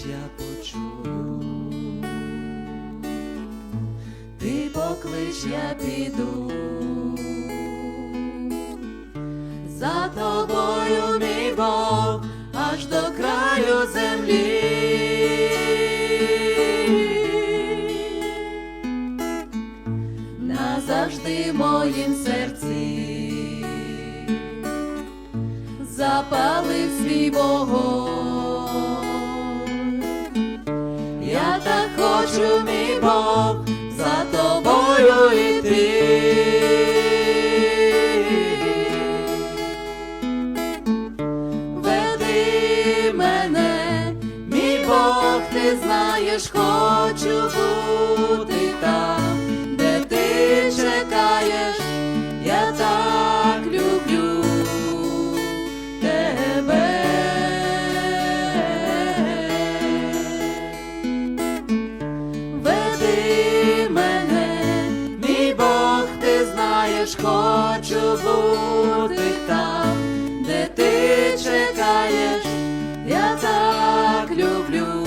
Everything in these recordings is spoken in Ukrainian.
я почую, ти поклич, я піду. За тобою, мій Бог, аж до краю землі. Назавжди в моїм серці запалив свій вогонь. Хочу, мій Бог, за тобою йти. Мене, мій Бог, ти знаєш, хочу знаєш, хочу бути там, де ти чекаєш, я так люблю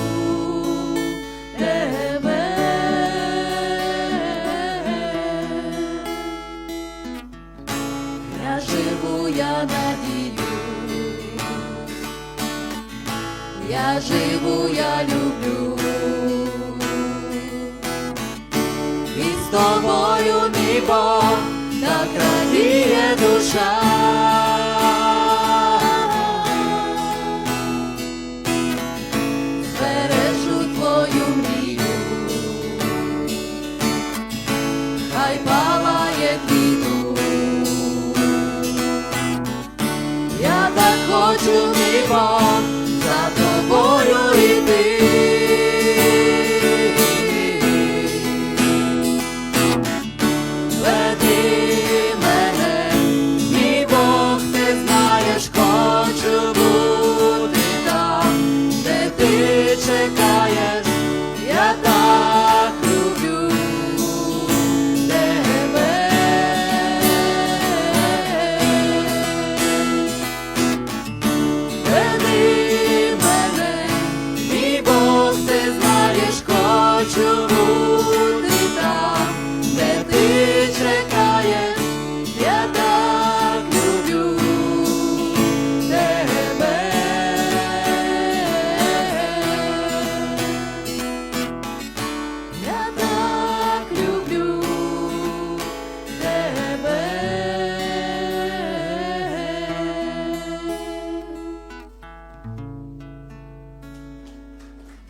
тебе. Я живу, я надію, я живу, я люблю. І з тобою, мій Бог, так радіє душа. Збережу твою мрію, хай палає квіту. Я так хочу.